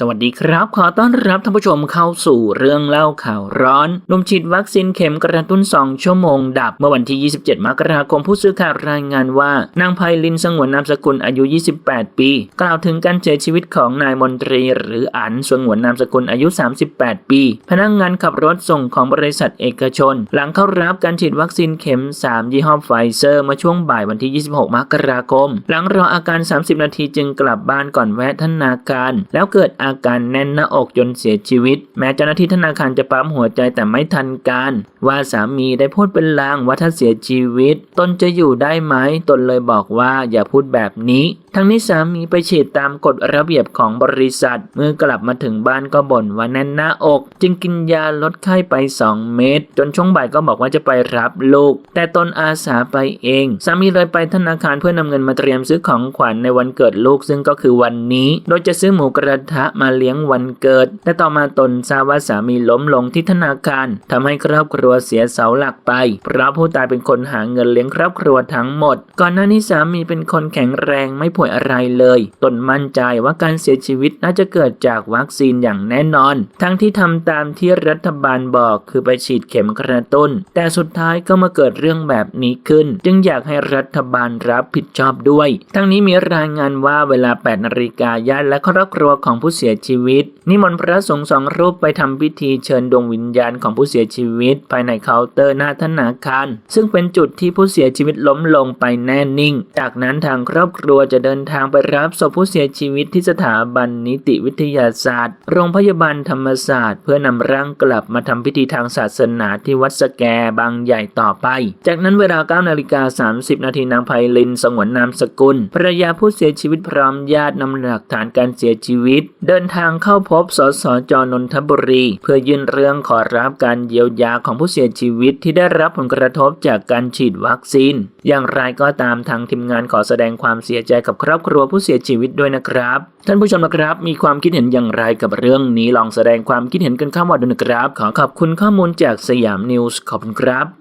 สวัสดีครับ ขอต้อนรับท่านผู้ชมเข้าสู่เรื่องเล่าข่าวร้อนนมฉีดวัคซีนเข็มกระตุ้น 2 ชั่วโมงดับ เมื่อวันที่ 27 มกราคมผู้สื่อข่าวรายงานว่า นางไพลินสงวนนามสกุลอายุ 28 ปี กล่าวถึงการเสียชีวิตของนายมนตรี หรืออันสงวนนามสกุลอายุ 38 ปี พนักงงานขับรถส่งของบริษัทเอกชน หลังเข้ารับการฉีดวัคซีนเข็ม 3 ยี่ห้อไฟเซอร์มื่อช่วงบ่ายวันที่ 26 มกราคม หลังรออาการ 30 นาทีจึงกลับบ้านก่อนแวะธนาคาร แล้วเกิดอาาการแน่นหน้าอกจนเสียชีวิต แม้เจ้าหน้าที่ธนาคารจะปั๊มหัวใจแต่ไม่ทันการ ว่าสามีได้พูดเป็นลางว่าถ้าเสียชีวิต ตนจะอยู่ได้ไหมตนเลยบอกว่าอย่าพูดแบบนี้ ทั้งนี้สามีไปฉีดตามกฎระเบียบของบริษัท เมื่อกลับมาถึงบ้านก็บ่นว่าแน่นหน้าอก จึงกินยาลดไข้ไป 2 เม็ดจนช่วงบ่ายก็บอกว่าจะไปรับลูก แต่ตนอาสาไปเอง สามีเลยไปธนาคารเพื่อนำเงินมาเตรียมซื้อของขวัญในวันเกิดลูกซึ่งก็คือวันนี้ โดยจะซื้อหมูกระทะมาเลี้ยงวันเกิด แต่ต่อมาตนทราบว่าสามีล้มลงที่ธนาคารทำให้ครอบครัวเสียเสาหลักไป เพราะผู้ตายเป็นคนหาเงินเลี้ยงครอบครัวทั้งหมด ก่อนหน้านี้สามีเป็นคนแข็งแรงไม่ป่วยอะไรเลย ตนมั่นใจว่าการเสียชีวิตน่าจะเกิดจากวัคซีนอย่างแน่นอน ทั้งที่ทำตามที่รัฐบาลบอกคือไปฉีดเข็มกระตุ้น แต่สุดท้ายก็มาเกิดเรื่องแบบนี้ขึ้น จึงอยากให้รัฐบาลรับผิดชอบด้วย ทั้งนี้มีรายงานว่าเวลา8นาฬิกาญาติและครอบครัวของผู้เสียชีวิต นิมนต์พระสงฆ์สองรูปไปทำพิธีเชิญดวงวิญญาณของผู้เสียชีวิต ภายในเคาน์เตอร์หน้าธนาคาร ซึ่งเป็นจุดที่ผู้เสียชีวิตล้มลงไปแน่นิ่ง จากนั้นทางครอบครัวจะเดินทางไปรับศพผู้เสียชีวิตที่สถาบันนิติวิทยาศาสตร์ โรงพยาบาลธรรมศาสตร์ เพื่อนำร่างกลับมาทำพิธีทางศาสนาที่วัดสแกบางใหญ่ต่อไป จากนั้นเวลา9นาฬิกา30 นาทีนางไพลินสงวนนามสกุลภรรยาผู้เสียชีวิตพร้อมญาตินำหลักฐานการเสียชีวิต เดินทางเข้าพบสสจนนทบุรี เพื่อยื่นเรื่องขอรับการเยียวยาของผู้เสียชีวิตที่ได้รับผลกระทบจากการฉีดวัคซีน อย่างไรก็ตามทางทีมงานขอแสดงความเสียใจกับครอบครัวผู้เสียชีวิตด้วยนะครับ ท่านผู้ชมนะครับ มีความคิดเห็นอย่างไรกับเรื่องนี้ลองแสดงความคิดเห็นกันเข้ามาดูนะครับ ขอขอบคุณข้อมูลจากสยามนิวส์ขอบคุณครับ